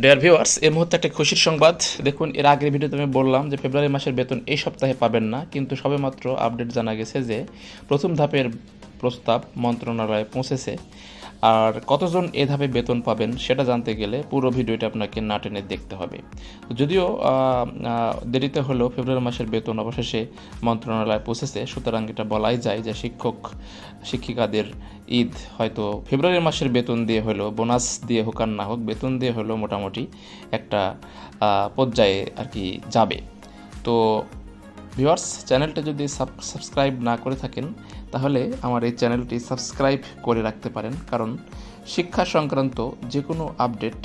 Dear viewers এই মুহূর্তে একটা খুশির সংবাদ। দেখুন, এর আগের ভিডিওতে আমি বললাম যে ফেব্রুয়ারি মাসের বেতন এই সপ্তাহে পাবেন না, কিন্তু সবেমাত্র আপডেট জানা গেছে যে প্রথম ধাপের প্রস্তাব মন্ত্রণালয়ে পৌঁছেছে। আর কতজন এ ধাপে বেতন পাবেন সেটা জানতে গেলে পুরো ভিডিওটা আপনাকে না টেনে দেখতে হবে। যদিও দেরিতে হলেও ফেব্রুয়ারি মাসের বেতন অবশেষে মন্ত্রণালয়ে পৌঁছেছে, সুতরাং এটা বলাই যায় যে শিক্ষক, শিক্ষিকাদের ঈদ হয়তো ফেব্রুয়ারি মাসের বেতন দিয়ে হলেও, বোনাস দিয়ে হোক আর না হোক, বেতন দিয়ে হলেও মোটামুটি একটা পর্যায়ে আর কি যাবে। তো ভিউয়ার্স, চ্যানেলটা যদি সাবস্ক্রাইব না করে থাকেন তাহলে আমার এই চ্যানেলটি সাবস্ক্রাইব করে রাখতে পারেন, কারণ শিক্ষা সংক্রান্ত যে কোনো আপডেট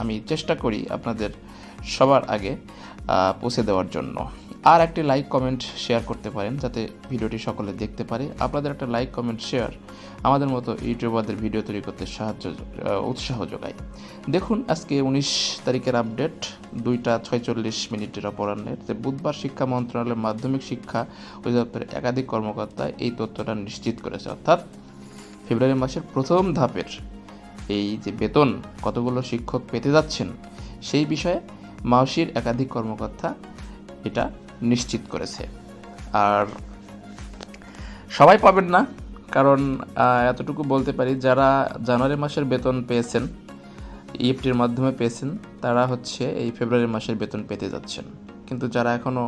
আমি চেষ্টা করি আপনাদের সবার আগে পৌঁছে দেওয়ার জন্য। আর একটি লাইক, কমেন্ট, শেয়ার করতে পারেন যাতে ভিডিওটি সকলে দেখতে পারে। আপনাদের একটা লাইক, কমেন্ট, শেয়ার আমাদের মতো ইউটিউবারদের ভিডিও তৈরি করতে সাহায্য উৎসাহ যোগায়। দেখুন, আজকে উনিশ তারিখের আপডেট, দুইটা ছয়চল্লিশ মিনিটের অপরাহ্নের। যে বুধবার শিক্ষা মন্ত্রণালয়ের মাধ্যমিক শিক্ষা অধিদপ্তরের একাধিক কর্মকর্তা এই তথ্যটা নিশ্চিত করেছে। অর্থাৎ ফেব্রুয়ারি মাসের প্রথম ধাপের এই যে বেতন, কতগুলো শিক্ষক পেতে যাচ্ছেন, সেই বিষয়ে মাওসির একাধিক কর্মকর্তা এটা নিশ্চিত করেছে। আর সবাই পাবেন না, কারণ এতটুকু বলতে পারি, যারা জানুয়ারি মাসের বেতন পেয়েছেন, ইএফটির মাধ্যমে পেয়েছেন, তারা হচ্ছে এই ফেব্রুয়ারি মাসের বেতন পেতে যাচ্ছেন। কিন্তু যারা এখনও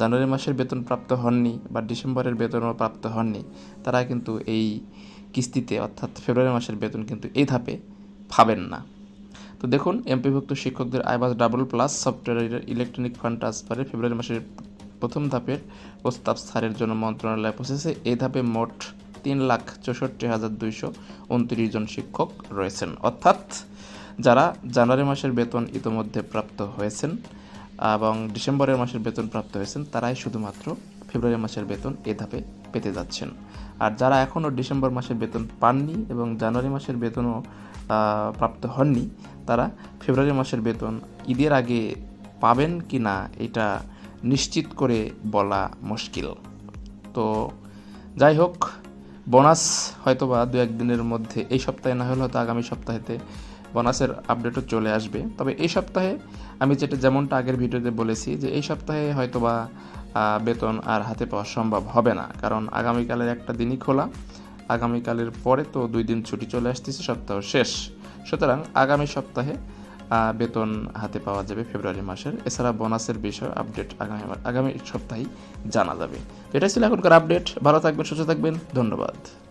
জানুয়ারি মাসের বেতন প্রাপ্ত হননি বা ডিসেম্বরের বেতনও প্রাপ্ত হননি, তারা কিন্তু এই কিস্তিতে, অর্থাৎ ফেব্রুয়ারি মাসের বেতন কিন্তু এই ধাপে পাবেন না। তো দেখুন, এমপিভুক্ত শিক্ষকদের iBAS double plus software electronic fund ট্রান্সফারে ফেব্রুয়ারি মাসের প্রথম ধাপের প্রস্তাব ছাড়ের জন্য মন্ত্রণালয়ে পৌঁছেছে। এই ধাপে মোট তিন লাখ চৌষট্টি হাজার দুইশো উনত্রিশ জন শিক্ষক রয়েছেন। অর্থাৎ যারা জানুয়ারি মাসের বেতন ইতোমধ্যে প্রাপ্ত হয়েছেন এবং ডিসেম্বরের মাসের বেতন প্রাপ্ত হয়েছেন, তারাই শুধুমাত্র ফেব্রুয়ারি মাসের বেতন এ ধাপে পেতে যাচ্ছেন। আর যারা এখনও ডিসেম্বর মাসের বেতন পাননি এবং জানুয়ারি মাসের বেতনও প্রাপ্ত হননি, তারা ফেব্রুয়ারি মাসের বেতন ঈদের আগে পাবেন কি না এটা নিশ্চিত করে বলা মুশকিল। তো যাই হোক, বোনাস হয়তোবা দু একদিনের মধ্যে, এই সপ্তাহে না হলে হয়তো আগামী সপ্তাহেতে বোনাসের আপডেটও চলে আসবে। তবে এই সপ্তাহে আমি যেটা যেমনটা আগের ভিডিওতে বলেছি যে এই সপ্তাহে হয়তোবা বেতন আর হাতে পাওয়া সম্ভব হবে না। কারণ আগামীকালের একটা দিনই খোলা। আগামীকালের পরে তো দুই দিন ছুটি চলে আসতেছে, সপ্তাহ শেষ। সুতরাং আগামী সপ্তাহে বেতন হাতে পাওয়া যাবে ফেব্রুয়ারি মাসের। এছাড়া বোনাসের বিষয় আপডেট আগামী আগামী সপ্তাহেই জানা যাবে। এটাই ছিল এখনকার আপডেট ভালো থাকবেন, সুস্থ থাকবেন। ধন্যবাদ।